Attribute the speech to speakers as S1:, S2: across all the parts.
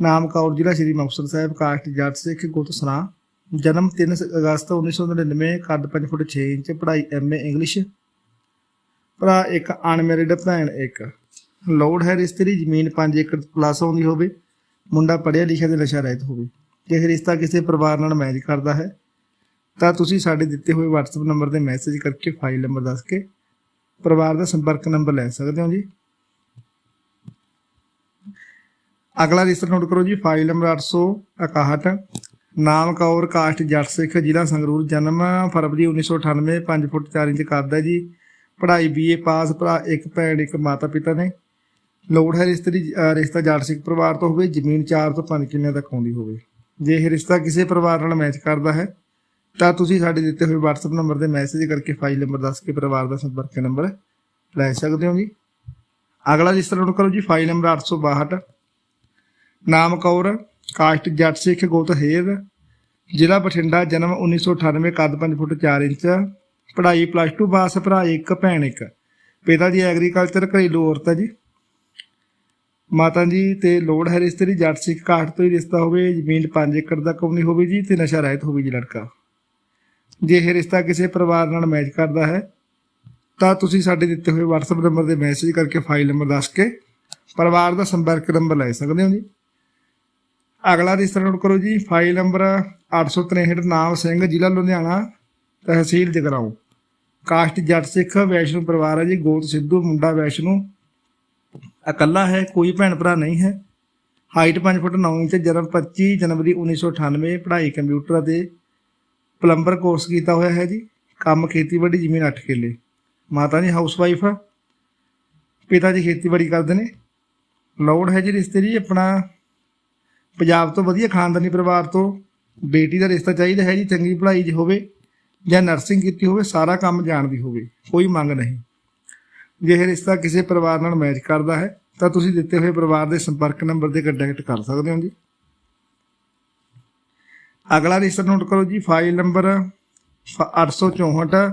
S1: ਨਾਮ ਕੌਰ, ਜ਼ਿਲ੍ਹਾ ਸ਼੍ਰੀ ਮੁਕਤਸਰ ਸਾਹਿਬ ਕਾਸਟ ਜੱਟ ਸਿੱਖ ਗੁੱਤ ਸਰਾ ਜਨਮ 3 ਅਗਸਤ 1999 ਕੱਦ 5 ਫੁੱਟ 6 ਇੰਚ, ਪੜ੍ਹਾਈ ਐਮਏ ਇੰਗਲਿਸ਼। ਭਰਾ ਇੱਕ ਅਨਮੈਰਿਡ ਭੈਣ ਇੱਕ। ਲੋੜ ਹੈ ਰਿਸ਼ਤੇ ਦੀ, ਜ਼ਮੀਨ 5 ਏਕੜ ਪਲੱਸ ਆਉਂਦੀ ਹੋਵੇ। ਮੁੰਡਾ ਪੜ੍ਹਿਆ ਲਿਖਿਆ ਤੇ ਨਸ਼ਾ ਰਹਿਤ ਹੋਵੇ। ਜੇ ਰਿਸ਼ਤਾ ਕਿਸੇ ਪਰਿਵਾਰ ਨਾਲ ਮੈਚ ਕਰਦਾ ਹੈ। ਤਾਂ ਤੁਸੀਂ ਸਾਡੇ ਦਿੱਤੇ ਹੋਏ WhatsApp ਨੰਬਰ ਤੇ ਮੈਸੇਜ ਕਰਕੇ ਫਾਈਲ ਨੰਬਰ ਦੱਸ ਕੇ ਪਰਿਵਾਰ ਦਾ ਸੰਪਰਕ ਨੰਬਰ ਲੈ ਸਕਦੇ ਹੋ ਜੀ? ਅਗਲਾ ਰਿਸ਼ਤਾ ਨੋਟ ਕਰੋ ਜੀ, ਫਾਈਲ ਨੰਬਰ 861 ਨਾਮ ਕੌਰ, ਕਾਸਟ, ਜੱਟ ਸਿੱਖ, ਜ਼ਿਲ੍ਹਾ ਸੰਗਰੂਰ, ਜਨਮ ਫਰਵਰੀ 1998 5 ਫੁੱਟ 4 ਇੰਚ ਕਰਦਾ ਜੀ। ਪੜ੍ਹਾਈ ਬੀਏ ਪਾਸ, ਭਰਾ ਇੱਕ, ਭੈਣ ਇੱਕ, ਮਾਤਾ ਪਿਤਾ ਨੇ। ਲੋੜ ਹੈ ਰਿਸ਼ਤੇ ਰਿਸ਼ਤਾ ਜੱਟ ਸਿੱਖ ਪਰਿਵਾਰ ਤੋਂ ਹੋਵੇ, ਜ਼ਮੀਨ 4 ਤੋਂ 5 ਕਿੱਲਿਆਂ ਤੱਕ ਆਉਂਦੀ ਹੋਵੇ। ਜੇ ਇਹ ਰਿਸ਼ਤਾ ਕਿਸੇ ਪਰਿਵਾਰ ਨਾਲ ਮੈਚ ਕਰਦਾ ਹੈ, ਤਾਂ ਤੁਸੀਂ ਸਾਡੇ ਦਿੱਤੇ ਹੋਏ WhatsApp ਨੰਬਰ ਤੇ ਮੈਸੇਜ ਕਰਕੇ ਫਾਈਲ ਨੰਬਰ ਦੱਸ ਕੇ ਪਰਿਵਾਰ ਦਾ ਸੰਪਰਕ ਨੰਬਰ ਲੈ ਸਕਦੇ ਹੋ ਜੀ। ਅਗਲਾ ਰਿਸ਼ਤਾ ਨੋਟ ਕਰੋ ਜੀ, ਫਾਈਲ ਨੰਬਰ 862 ਨਾਮ ਕੌਰ, ਕਾਸਟ ਜੱਟ ਸਿੱਖ ਗੋਤ ਹੇਰ, ਜ਼ਿਲ੍ਹਾ ਬਠਿੰਡਾ, ਜਨਮ 1998 ਕੱਦ 5 ਫੁੱਟ 4 ਇੰਚ, ਪੜ੍ਹਾਈ ਪਲੱਸ 2 ਪਾਸ, ਭਰਾ ਇੱਕ, ਭੈਣ ਇੱਕ। ਪਿਤਾ ਜੀ ਐਗਰੀਕਲਚਰ ਘਰੇਲੂ ਔਰਤ ਹੈ ਜੀ। ਮਾਤਾ ਜੀ ਤੇ ਲੋੜ ਹੈ ਰਿਸ਼ਤੇ ਦੀ, ਜੱਟ ਸਿੱਖ ਕਾਸਟ ਤੋਂ ਹੀ ਰਿਸ਼ਤਾ ਹੋਵੇ, ਜ਼ਮੀਨ 5 ਏਕੜ ਦਾ ਆਉਣੀ ਹੋਵੇ ਜੀ, ਤੇ ਨਸ਼ਾ ਰਹਿਤ ਹੋਵੇ ਜੀ ਲੜਕਾ। ਜੇ ਇਹ ਰਿਸ਼ਤਾ ਕਿਸੇ ਪਰਿਵਾਰ ਨਾਲ ਮੈਚ ਕਰਦਾ ਹੈ, ਤਾਂ ਤੁਸੀਂ ਸਾਡੇ ਦਿੱਤੇ ਹੋਏ WhatsApp ਨੰਬਰ ਤੇ ਮੈਸੇਜ ਕਰਕੇ ਫਾਈਲ ਨੰਬਰ ਦੱਸ ਕੇ ਪਰਿਵਾਰ ਦਾ ਸੰਪਰਕ ਨੰਬਰ ਲੈ ਸਕਦੇ ਹੋ ਜੀ। ਅਗਲਾ ਰਿਸ਼ਤਾ ਨੋਟ ਕਰੋ ਜੀ, ਫਾਈਲ ਨੰਬਰ 863 ਨਾਮ ਸਿੰਘ, ਜ਼ਿਲ੍ਹਾ ਲੁਧਿਆਣਾ, ਤਹਿਸੀਲ ਜਗਰਾਉਂ ਕਾਸਟ ਜੱਟ ਸਿੱਖ, ਵੈਸ਼ਨੂ ਪਰਿਵਾਰ ਹੈ ਜੀ, ਗੋਤ ਸਿੱਧੂ, ਮੁੰਡਾ ਵੈਸ਼ਨੂ। ਇਕੱਲਾ ਹੈ, ਕੋਈ ਭੈਣ ਭਰਾ ਨਹੀਂ ਹੈ। ਹਾਈਟ 5 ਫੁੱਟ 9 ਇੰਚ, ਜਨਮ 25 ਜਨਵਰੀ 1998 ਪੜ੍ਹਾਈ ਕੰਪਿਊਟਰ ਅਤੇ ਪਲੰਬਰ ਕੋਰਸ ਕੀਤਾ ਹੋਇਆ ਹੈ ਜੀ। ਕੰਮ ਖੇਤੀਬਾੜੀ, ਜ਼ਮੀਨ 8 ਕਿੱਲੇ। ਮਾਤਾ ਜੀ ਹਾਊਸ ਵਾਈਫ ਪਿਤਾ ਜੀ ਖੇਤੀਬਾੜੀ ਕਰਦੇ ਨੇ। ਲੋੜ ਹੈ ਜੀ ਰਿਸ਼ਤੇ ਜੀ ਆਪਣਾ ਪੰਜਾਬ ਤੋਂ ਵਧੀਆ ਖਾਨਦਾਨੀ ਪਰਿਵਾਰ ਤੋਂ ਬੇਟੀ ਦਾ ਰਿਸ਼ਤਾ ਚਾਹੀਦਾ ਹੈ ਜੀ ਚੰਗੀ ਪੜ੍ਹਾਈ ਜੀ ਹੋਵੇ ਜਾਂ ਨਰਸਿੰਗ ਕੀਤੀ ਹੋਵੇ ਸਾਰਾ ਕੰਮ ਜਾਣਦੀ ਹੋਵੇ ਕੋਈ ਮੰਗ ਨਹੀਂ। ਜੇ ਇਹ ਰਿਸ਼ਤਾ ਕਿਸੇ ਪਰਿਵਾਰ ਨਾਲ ਮੈਚ ਕਰਦਾ ਹੈ ਤਾਂ ਤੁਸੀਂ ਦਿੱਤੇ ਹੋਏ ਪਰਿਵਾਰ ਦੇ ਸੰਪਰਕ ਨੰਬਰ ਤੇ ਕੰਟੈਕਟ ਕਰ ਸਕਦੇ ਹੋ ਜੀ। ਅਗਲਾ ਰਿਸ਼ਤਾ ਨੋਟ ਕਰੋ ਜੀ ਫਾਈਲ ਨੰਬਰ 864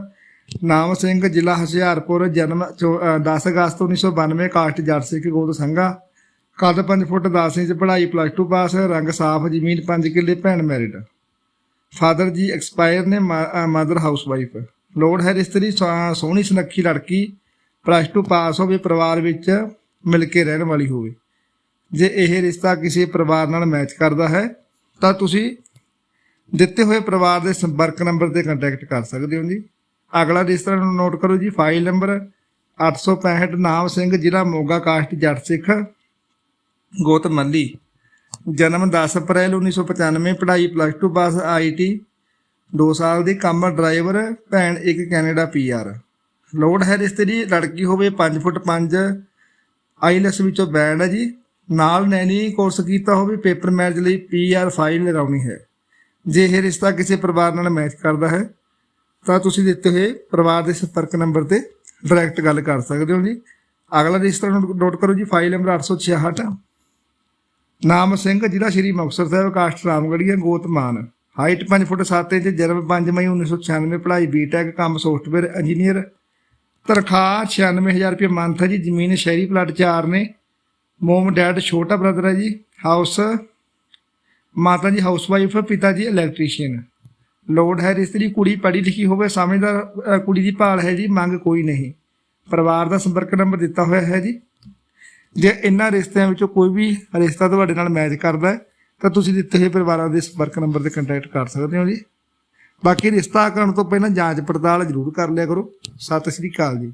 S1: ਨਾਮ ਸਿੰਘ ਜ਼ਿਲ੍ਹਾ ਹੁਸ਼ਿਆਰਪੁਰ ਜਨਮ ਚੌ- ਅ, 10 ਅਗਸਤ 1992 ਕਾਸਟ ਜੱਟ ਸਿੱਖ ਗੋਦ ਸੰਘਾ। ਕੱਦ 5 ਫੁੱਟ 10 ਇੰਚ, ਪੜ੍ਹਾਈ ਪਲੱਸ 2 ਪਾਸ, ਰੰਗ ਸਾਫ਼, ਜ਼ਮੀਨ 5 ਕਿੱਲੇ, ਭੈਣ ਮੈਰਿਡ ਫਾਦਰ ਜੀ ਐਕਸਪਾਇਰ ਨੇ ਮਦਰ ਹਾਊਸ ਵਾਈਫ ਲੋੜ ਹੈ ਰਿਸ਼ਤੇ ਦੀ ਸੋਹਣੀ ਸੁਨੱਖੀ ਲੜਕੀ ਪਲੱਸ 2 ਪਾਸ ਹੋਵੇ, ਪਰਿਵਾਰ ਵਿੱਚ ਮਿਲ ਕੇ ਰਹਿਣ ਵਾਲੀ ਹੋਵੇ। ਜੇ ਇਹ ਰਿਸ਼ਤਾ ਕਿਸੇ ਪਰਿਵਾਰ ਨਾਲ ਮੈਚ ਕਰਦਾ ਹੈ, ਤਾਂ ਤੁਸੀਂ ਦਿੱਤੇ ਹੋਏ ਪਰਿਵਾਰ ਦੇ ਸੰਪਰਕ ਨੰਬਰ ਤੇ ਕੰਟੈਕਟ ਕਰ ਸਕਦੇ ਹੋ ਜੀ। ਅਗਲਾ ਰਿਸ਼ਤਾ ਨੂੰ ਨੋਟ ਕਰੋ ਜੀ ਫਾਈਲ ਨੰਬਰ 865 ਨਾਮ ਸਿੰਘ, ਜ਼ਿਲ੍ਹਾ ਮੋਗਾ, ਕਾਸਟ, ਜੱਟ ਸਿੱਖ। ਗੋਤ ਮੱਲੀ। ਜਨਮ 10 ਅਪ੍ਰੈਲ 1995 ਪੜ੍ਹਾਈ ਪਲੱਸ 2 ਪਾਸ ਆਈਟੀ 2 ਸਾਲ ਦੀ ਕੰਮ ਡਰਾਈਵਰ ਭੈਣ ਇੱਕ ਕੈਨੇਡਾ ਪੀਆਰ ਲੋੜ ਹੈ ਰਿਸ਼ਤੇ ਦੀ, ਲੜਕੀ ਹੋਵੇ 5 ਫੁੱਟ 5 ਆਈਲੈਸ ਵਿੱਚੋਂ ਬੈਂਡ ਹੈ ਜੀ। ਨਾਲ ਨੈਣੀ ਕੋਰਸ ਕੀਤਾ ਹੋਵੇ ਪੇਪਰ ਮੈਰਿਜ ਲਈ ਪੀਆਰ ਫਾਈਲ ਲਗਾਉਣੀ ਹੈ। ਜੇ ਇਹ ਰਿਸ਼ਤਾ ਕਿਸੇ ਪਰਿਵਾਰ ਨਾਲ ਮੈਚ ਕਰਦਾ ਹੈ, ਤਾਂ ਤੁਸੀਂ ਦਿੱਤੇ ਹੋਏ ਪਰਿਵਾਰ ਦੇ ਸੰਪਰਕ ਨੰਬਰ ਤੇ ਡਾਇਰੈਕਟ ਗੱਲ ਕਰ ਸਕਦੇ ਹੋ ਜੀ। ਅਗਲਾ ਰਿਸ਼ਤਾ ਨੋਟ ਕਰੋ ਜੀ ਫਾਈਲ ਨੰਬਰ 866 ਨਾਮ ਸਿੰਘ, ਜ਼ਿਲ੍ਹਾ ਸ਼੍ਰੀ ਮੁਕਤਸਰ ਸਾਹਿਬ, ਕਾਸਟ ਰਾਮਗੜੀਆ ਗੋਤਮਾਨ ਹਾਈਟ 5 ਫੁੱਟ 7 ਇੰਚ, ਜਨਮ 5 ਮਈ 1996 ਪੜ੍ਹਾਈ ਬੀਟੈਕ ਕੰਮ ਸੌਫਟਵੇਅਰ ਇੰਜੀਨੀਅਰ ਤਨਖਾਹ 96000 ਰੁਪਏ ਮੰਥ ਹੈ ਜੀ, ਜ਼ਮੀਨ ਸ਼ਹਿਰੀ ਪਲਾਟ 4 ਨੇ। ਮੋਮ ਡੈਡ ਛੋਟਾ ਬ੍ਰਦਰ ਹੈ ਜੀ ਹਾਊਸ ਮਾਤਾ ਜੀ ਹਾਊਸ ਵਾਈਫ ਪਿਤਾ ਜੀ ਇਲੈਕਟ੍ਰੀਸ਼ੀਅਨ ਲੋੜ ਹੈ ਰਿਸ਼ਤੇ ਕੁੜੀ ਪੜ੍ਹੀ ਲਿਖੀ ਹੋਵੇ, ਸਮਝਦਾਰ ਕੁੜੀ ਦੀ ਭਾਲ ਹੈ ਜੀ, ਮੰਗ ਕੋਈ ਨਹੀਂ। ਪਰਿਵਾਰ ਦਾ ਸੰਪਰਕ ਨੰਬਰ ਦਿੱਤਾ ਹੋਇਆ ਹੈ ਜੀ। ਜੇ ਇਹਨਾਂ ਰਿਸ਼ਤਿਆਂ ਵਿੱਚੋਂ ਕੋਈ ਵੀ ਰਿਸ਼ਤਾ ਤੁਹਾਡੇ ਨਾਲ ਮੈਚ ਕਰਦਾ ਹੈ, ਤਾਂ ਤੁਸੀਂ ਦਿੱਤੇ ਹੋਏ ਪਰਿਵਾਰਾਂ ਦੇ ਸੰਪਰਕ ਨੰਬਰ ਤੇ ਕੰਟੈਕਟ ਕਰ ਸਕਦੇ ਹੋ ਜੀ। ਬਾਕੀ ਰਿਸ਼ਤਾ ਕਰਨ ਤੋਂ ਪਹਿਲਾਂ ਜਾਂਚ ਪੜਤਾਲ ਜ਼ਰੂਰ ਕਰ ਲਿਆ ਕਰੋ। ਸਤਿ ਸ੍ਰੀ ਅਕਾਲ ਜੀ।